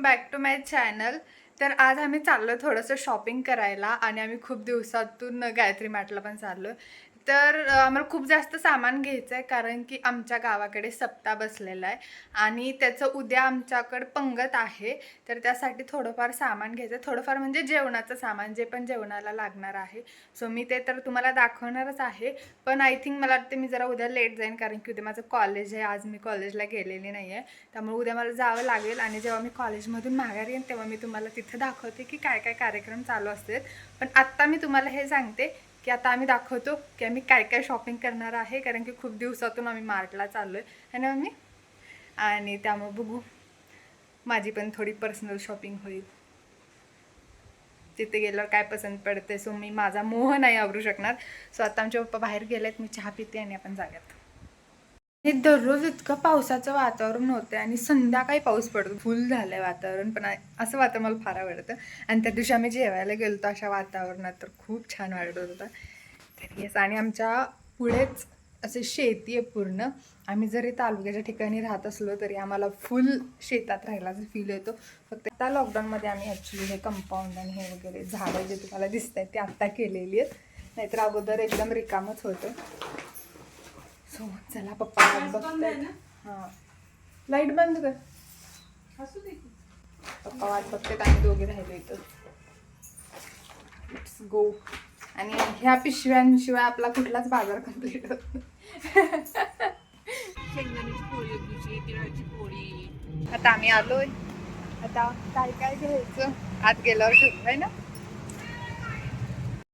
Welcome back to my channel. तर आज आम्ही चाललो थोडंसं शॉपिंग करायला आणि आम्ही खूप दिवसातून गायत्री मॅटला पण चाललो तर आम्हाला खूप जास्त सामान घ्यायचं आहे कारण की आमच्या गावाकडे सप्ता बसलेला आहे आणि त्याचं उद्या आमच्याकडं पंगत आहे. तर त्यासाठी थोडंफार सामान घ्यायचं आहे थोडंफार म्हणजे जेवणाचं सामान जे पण जेवणाला लागणार आहे. सो मी ते तर तुम्हाला दाखवणारच आहे. पण आय थिंक मला वाटते मी जरा उद्या लेट जाईन कारण की उद्या माझं कॉलेज आहे. आज मी कॉलेजला गेलेली नाही आहे त्यामुळे उद्या मला जावं लागेल आणि जेव्हा मी कॉलेजमधून माघारी येईन तेव्हा मी तुम्हाला तिथं दाखवते की काय काय कार्यक्रम चालू असतात पण आत्ता मी तुम्हाला हे सांगते की आता आम्ही दाखवतो की आम्ही काय काय शॉपिंग करणार आहे कारण की खूप दिवसातून आम्ही मार्टला चाललो आहे है ना मम्मी? आणि त्यामुळे बघू. माझी पण थोडी पर्सनल शॉपिंग होईल. तिथे गेल्यावर काय पसंत पडते सो मी माझा मोह नाही आवरू शकणार. सो आता आमचे पप्पा बाहेर गेलेत मी चहा पिते आणि आपण जाग्यात हे दररोज इतकं पावसाचं वातावरण होतं आणि संध्याकाळी पाऊस पडतो. फुल झालंय वातावरण पण असं वातावरण मला फार आवडतं. आणि त्या दिवशी आम्ही जेवायला गेलो होतो अशा वातावरणात तर खूप छान वाटत होतं. तर येस आणि आमच्या पुढेच असे शेती आहे पूर्ण. आम्ही जरी तालुक्याच्या ठिकाणी राहत असलो तरी आम्हाला फुल शेतात राहिल्याचा फील येतो. फक्त आता लॉकडाऊनमध्ये आम्ही ॲक्च्युली हे कंपाऊंड आणि हे वगैरे झाडं जे तुम्हाला दिसत आहेत ते आत्ता केलेली आहेत. नाहीतर अगोदर एकदम रिकामच होतं. सो चला पप्पा बघतायत. हां. लाइट बंद कर. पप्पा वाट बघतायत आम्ही दोघे राहिलो इथं. लेट्स गो आणि ह्या पिशव्यांशिवाय आपला कुठलाच बाजार कंप्लीट होत आता आम्ही आलोय. आता काय काय घ्यायचं? आत गेल्यावर ठरवू आहे ना?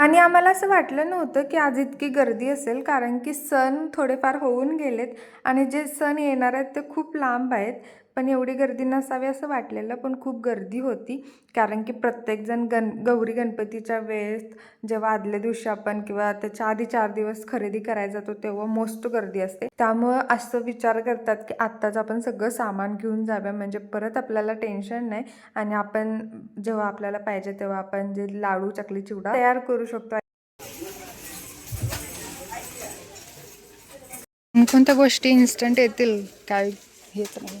आणि आम्हाला असं वाटलं नव्हतं की आज इतकी गर्दी असेल कारण की सण थोडेफार होऊन गेलेत आणि जे सण येणार आहेत ते खूप लांब आहेत. पण एवढी गर्दी नसावी असं वाटलेलं पण खूप गर्दी होती. कारण की प्रत्येकजण गण गौरी गणपतीच्या वेळेस जेव्हा आदल्या दिवशी आपण किंवा त्याच्या आधी चार दिवस खरेदी करायला जातो तेव्हा मोस्ट गर्दी असते. त्यामुळं असं विचार करतात की आत्ताच आपण सगळं सामान घेऊन जाऊया म्हणजे परत आपल्याला टेन्शन नाही. आणि आपण जेव्हा आपल्याला पाहिजे तेव्हा आपण जे लाडू चकली चिवडा तयार करू शकतो. कोणत्या गोष्टी इन्स्टंट येतील? काय हेच नाही.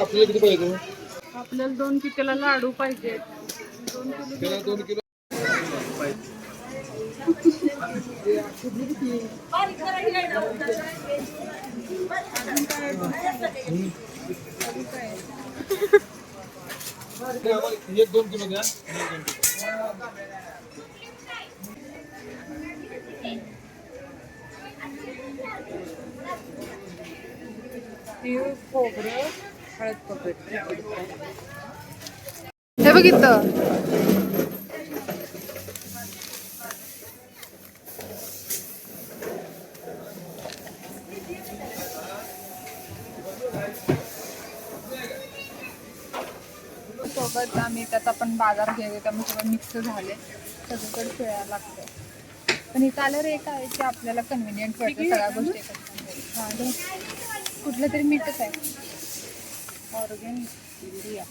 आपल्याला किती पाहिजे? आपल्याला दोन किलोला लाडू पाहिजे. दोन किलो दोन एक दोन किलो द्या. तीळ खोबरं हळद खोबरं हे बघितलं सोबत आम्ही त्याचा पण बाजार घेतो त्यामुळे सगळं मिक्स झाले सगळीकडे खेळायला लागतं पण इथं आल्यावर एक आहे की आपल्याला कन्व्हिनियंट वाटतं सगळ्या गोष्टी हां. कुठलं तरी मीठच आहे. ऑर्गॅनिक इंडिया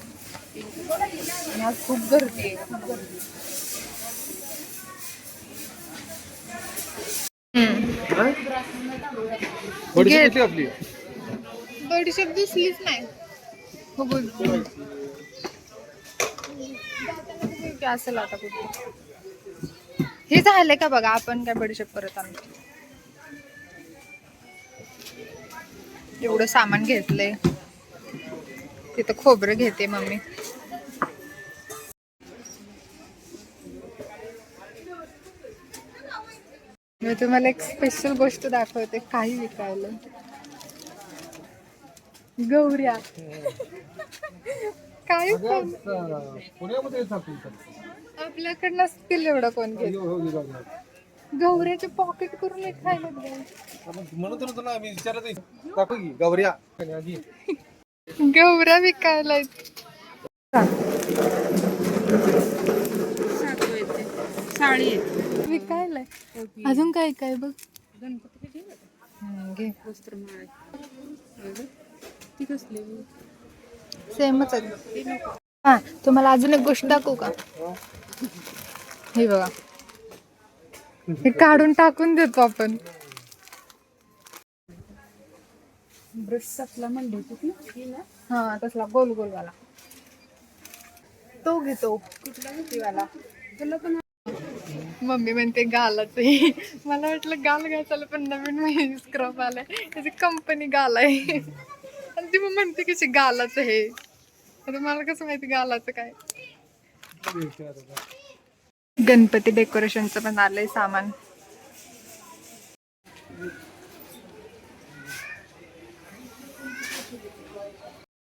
आणि आज खूप गर्दी आहे. खूप गर्दी बडीशेप आपली? बडीशेप दिसलीच नाही. बघू की असेल आता कुठे हे झालंय का बघा आपण काय बडीशेप परत आणतो एवढं सामान घेतलंय. तिथं खोबरं घेते मम्मी. मी तुम्हाला एक स्पेशल गोष्ट दाखवते काही विकायला. गौऱ्या. काय पुण्यामध्ये. आपल्याकडे नसतील एवढं कोण घेत? हो, हो, हो. गौऱ्याचे पॉकेट करून एक खायला विचारत दाखव की गौऱ्या. विकायला साडी विकायला आहे. अजून काय काय बघ? गणपती ती कसली? सेमच आहे. हा तुम्हाला अजून एक गोष्ट दाखवू का? हे बघा. हे काढून टाकून देतो आपण. ब्रश होती ना हा तसला गोल गोल वाला. तो घेतो. कुठला मम्मी म्हणते गालाच आहे मला वाटलं गाल घासायला पण नवीन स्क्रब आलाय. त्याची कंपनी गाल आहे आणि ती मग म्हणते कशी गालाच आहे आता मला कसं माहिती गालाचं काय? गणपती डेकोरेशनचं पण आलंय सामान.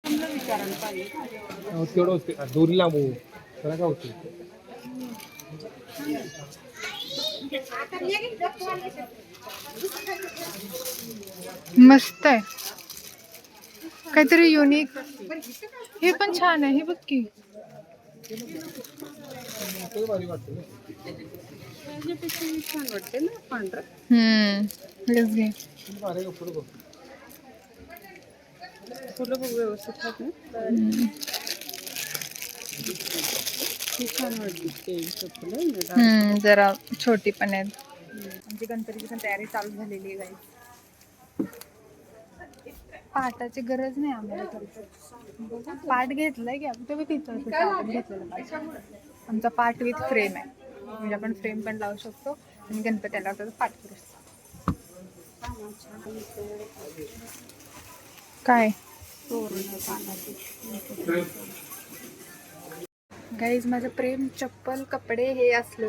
विचारायला तेवढं होते दोरी लांब हो त्याला काय होते मस्त आहे. काहीतरी युनिक हे पण छान आहे हे बघ की. छान वाटते ना पांढरा हम्म हेच फुलं बघ व्यवस्थित आहेत ना छान वाटते ते फुलं हम्म, जरा छोटी पण आहेत आमची गणपतीची पण तयारी चालू झालेली आहे गाई पाटाची गरज नाही आम्हाला. तर पाट घेतलाय की आपण तुम्ही तिथं घेतलेलं आमचा पाट विथ फ्रेम आहे. म्हणजे आपण फ्रेम पण लावू शकतो आणि गणपतीला त्याचा पाठ करू शकतो. काय? गाईज माझं प्रेम चप्पल कपडे हे असलं.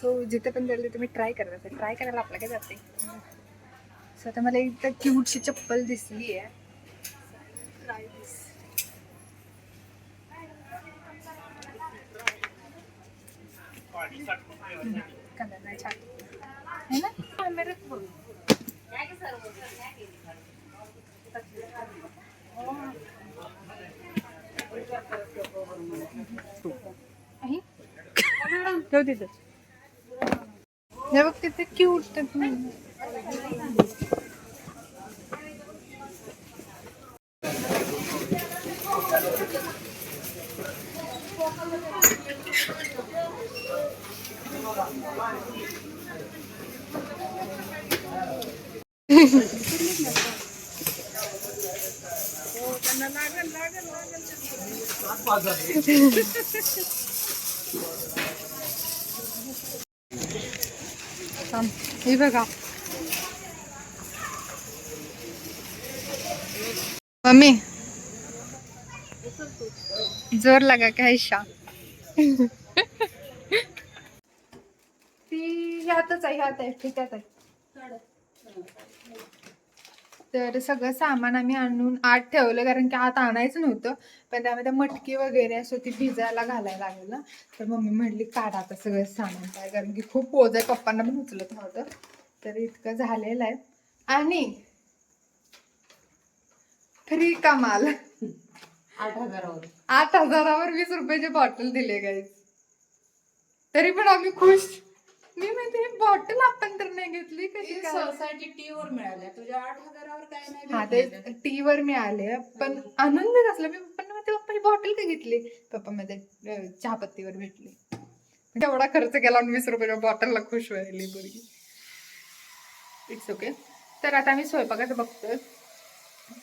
सो जिथे पण जाईल तिथे मी ट्राय करत ट्राय करायला आपल्या काय जाते. सो आता मला इथं क्यूटशी चप्पल दिसली आहे this. कलर नाही छान है ना कॅमेऱ्यात बघ. आहे? ठेव तिथं हे बघ तिथे क्यूट हे बघा. मम्मी. जोर लागा काय शा ती ह्यातच आहे ह्यात आहे ठीक आहे. तर सगळं सामान आम्ही आणून आत ठेवलं कारण की आत आणायचं नव्हतं. पण त्यामध्ये मटकी वगैरे असं ती भिजायला घालायला लागेल ना तर मम्मी म्हणली काढा आता सगळं सामान काय. कारण की खूप ओझ आहे पप्पांना पण उचलत नव्हतं. तर इतकं झालेलं आहे. आणि फ्री कमाल. आठ हजारावर. आठ हजारावर वीस रुपयाची बॉटल दिले गाईज तरी पण आम्ही खुश. मी म्हणते ही बॉटल आपण तर नाही घेतली कशी काय? सोसायटी टी वर मिळाल्या. तुझ्या आठ हजारावर काय नाही हा ते टी वर मिळाले. पण आनंद कसला? मी पप्पांना म्हणते पप्पा ही बॉटल का घेतली? पप्पा मध्ये चहापत्तीवर भेटली. एवढा खर्च केला आणि वीस रुपयाच्या बॉटलला खुश व्हायली पोरगी. इट्स ओके तर आता आम्ही स्वयंपाकाचं बघतोय.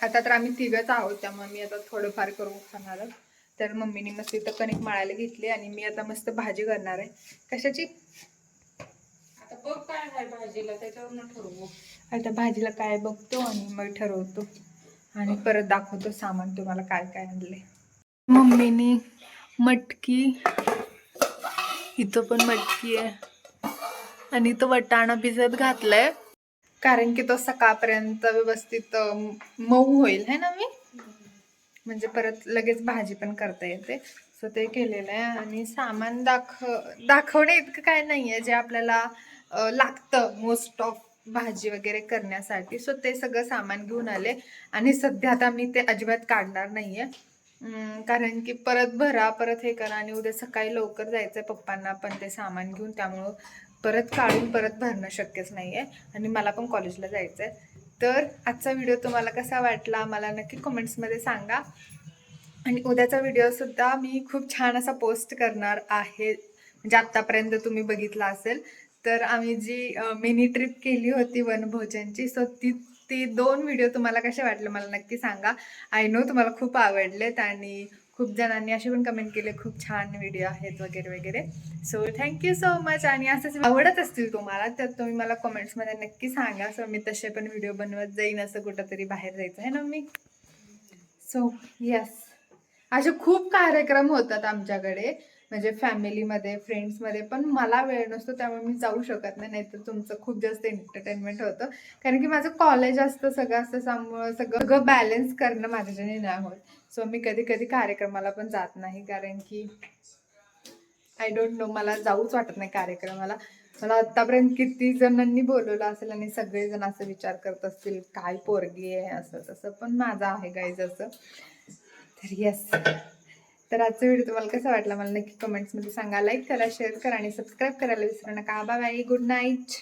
आता तर आम्ही तिघच आहोत त्यामुळे मी आता थोडंफार करून खाणार आहे. तर मम्मीने मस्त इथं कणिक मळायला घेतली आणि मी आता मस्त भाजी करणार आहे. कशाची? बघ काय आहे भाजीला त्याच्यावरनं ठरवू. आता भाजीला काय बघतो आणि मग ठरवतो. आणि परत दाखवतो सामान तुम्हाला काय काय आणले मम्मीनी मटकी इथं पण मटकी आहे. आणि इथं वटाणा भिजत घातलाय. कारण की तो सकाळपर्यंत व्यवस्थित मऊ होईल है ना मी? म्हणजे परत लगेच भाजी पण करता येते. सो ते केलेलं आहे. आणि सामान दाख दाखवणे इतकं काय नाही आहे जे आपल्याला लागतं मोस्ट ऑफ भाजी वगैरे करण्यासाठी. सो ते सगळं सामान घेऊन आले. आणि सध्या आता मी ते अजिबात काढणार नाही आहे कारण की परत भरा परत हे करा आणि उद्या सकाळी लवकर जायचं आहे पप्पांना पण ते सामान घेऊन. त्यामुळं परत काढून परत भरणं शक्यच नाही आहे आणि मला पण कॉलेजला जायचं आहे तर आजचा व्हिडिओ तुम्हाला कसा वाटला मला नक्की कमेंट्समध्ये सांगा. आणि उद्याचा व्हिडिओसुद्धा मी खूप छान असा पोस्ट करणार आहे. म्हणजे आत्तापर्यंत तुम्ही बघितला असेल. तर आम्ही जी मिनी ट्रिप केली होती वनभोजनची सो ती ती दोन व्हिडिओ तुम्हाला कसे वाटले मला नक्की सांगा. आय नो तुम्हाला खूप आवडलेत आणि खूप जणांनी असे पण कमेंट केले खूप छान व्हिडिओ आहेत वगैरे वगैरे. सो थँक्यू सो मच आणि असंच आवडत असतील तुम्हाला तर तुम्ही मला कमेंट्समध्ये नक्की सांगा. सो मी तसे पण व्हिडिओ बनवत जाईन असं कुठंतरी बाहेर जायचं आहे ना मी? सो यस असे खूप कार्यक्रम होतात आमच्याकडे. म्हणजे फॅमिलीमध्ये फ्रेंड्समध्ये पण मला वेळ नसतो त्यामुळे मी जाऊ शकत नाही. नाहीतर तुमचं खूप जास्त एंटरटेनमेंट होतं. कारण की माझं कॉलेज असतं सगळं असतं त्यामुळं सगळं सगळं बॅलन्स करणं माझ्याच्याने नाही होत. सो मी कधी कधी कार्यक्रमाला पण जात नाही. कारण की आय डोंट नो मला जाऊच वाटत नाही कार्यक्रमाला. मला आत्तापर्यंत किती जणांनी बोलवलं असेल आणि सगळेजण असं विचार करत असतील काय पोरगी आहे? असं तसं पण माझं आहे गाईज असं. तर येस तर आजचा व्हिडिओ तुम्हाला कसा वाटला मला नक्की कमेंट्समध्ये सांगा. लाईक करा शेअर करा आणि सबस्क्राईब करायला विसरू नका. Bye bye good night